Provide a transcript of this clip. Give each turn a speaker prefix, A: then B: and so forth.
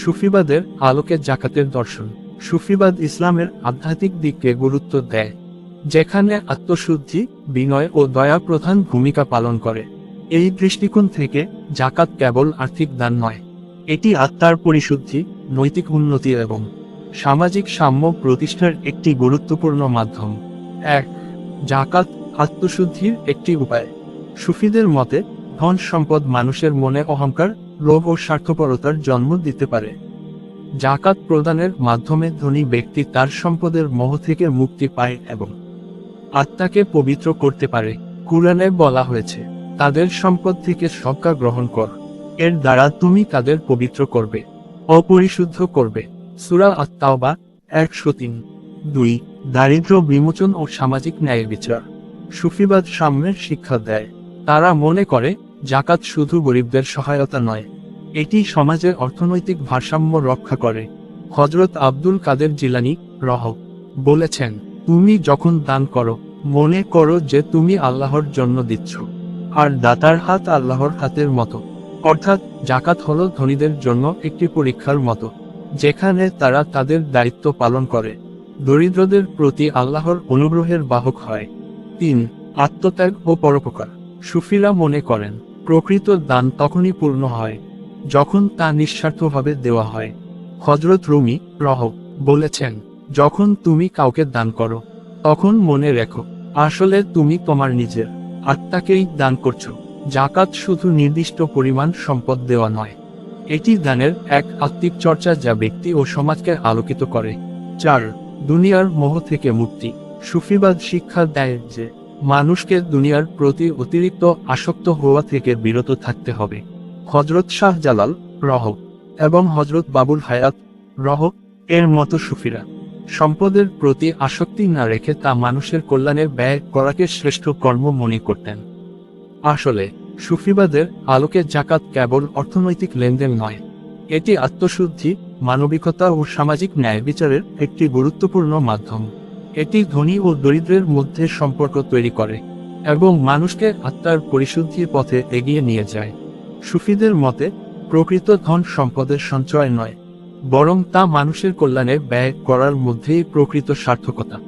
A: সুফিবাদের আলোকে জাকাতের দর্শন। সুফিবাদ ইসলামের আধ্যাত্মিক দিককে গুরুত্ব দেয়, যেখানে আত্মশুদ্ধি, বিনয় ও দয়া প্রধান ভূমিকা পালন করে। এই দৃষ্টিকোণ থেকে জাকাত কেবল আর্থিক দান নয়, এটি আত্মার পরিশুদ্ধি, নৈতিক উন্নতি এবং সামাজিক সাম্য প্রতিষ্ঠার একটি গুরুত্বপূর্ণ মাধ্যম। এক, জাকাত আত্মশুদ্ধির একটি উপায়। সুফিদের মতে, ধন সম্পদ মানুষের মনে অহংকার লোভ ও স্বার্থপরতার জন্ম দিতে পারে। জাকাত প্রদানের মাধ্যমে ধনী ব্যক্তি তার সম্পদের মোহ থেকে মুক্তি পায় এবং আত্মাকে পবিত্র করতে পারে। কুরআনে বলা হয়েছে, তাদের সম্পদ থেকে সক্কা গ্রহণ কর। এর দ্বারা তুমি তাদের পবিত্র করবে, অপরিশুদ্ধ করবে। সুরা আত্মাওবা একশো তিন। দুই দারিদ্র বিমোচন ও সামাজিক ন্যায় বিচার সুফিবাদ সাম্যের শিক্ষা দেয়। তারা মনে করে জাকাত শুধু গরিবদের সহায়তা নয়, এটি সমাজের অর্থনৈতিক ভারসাম্য রক্ষা করে। হজরত আব্দুল কাদের জিলানি, রহ, বলেছেন, তুমি যখন দান করো, মনে করো যে তুমি আল্লাহর জন্য দিচ্ছ, আর দাতার হাত আল্লাহর হাতের মতো। অর্থাৎ জাকাত হলো ধনীদের জন্য একটি পরীক্ষার মতো, যেখানে তারা তাদের দায়িত্ব পালন করে। দরিদ্রদের প্রতি আল্লাহর অনুগ্রহের বাহক হয়। তিন, আত্মত্যাগ ও পরোপকার। সুফিরা মনে করেন প্রকৃত দান তখনই পূর্ণ হয়, যখন তা নিঃস্বার্থভাবে দেওয়া হয়। হজরত রুমি, রহ, বলেছেন, যখন তুমি কাউকে দান করো, তখন মনে রেখো, আসলে তুমি তোমার নিজের আত্মাকেই দান করছ জাকাত শুধু নির্দিষ্ট পরিমাণ সম্পদ দেওয়া নয়। এটি দানের এক আত্মিক চর্চা যা ব্যক্তি ও সমাজকে আলোকিত করে। চার, দুনিয়ার মোহ থেকে মুক্তি। সুফিবাদ শিক্ষা দেয় যে মানুষকে দুনিয়ার প্রতি অতিরিক্ত আসক্ত হওয়া থেকে বিরত থাকতে হবে। হজরত শাহ জালাল, রহ, এবং হজরত বাবুল হায়াত, রহ, এর মতো সুফিরা। সম্পদের প্রতি আসক্তি না রেখে তা মানুষের কল্যাণে ব্যয় করাকে শ্রেষ্ঠ কর্ম মনে করতেন। আসলে, সুফিবাদের আলোকে জাকাত কেবল অর্থনৈতিক লেনদেন নয়, এটি আত্মশুদ্ধি, মানবিকতা ও সামাজিক ন্যায় বিচারের একটি গুরুত্বপূর্ণ মাধ্যম। এটি ধনী ও দরিদ্রের মধ্যে সম্পর্ক তৈরি করে, এবং মানুষকে আত্মার পরিশুদ্ধির পথে এগিয়ে নিয়ে যায়। সুফিদের মতে, প্রকৃত ধন সম্পদের সঞ্চয় নয়, বরং তা মানুষের কল্যাণে ব্যয় করার মধ্যেই প্রকৃত সার্থকতা।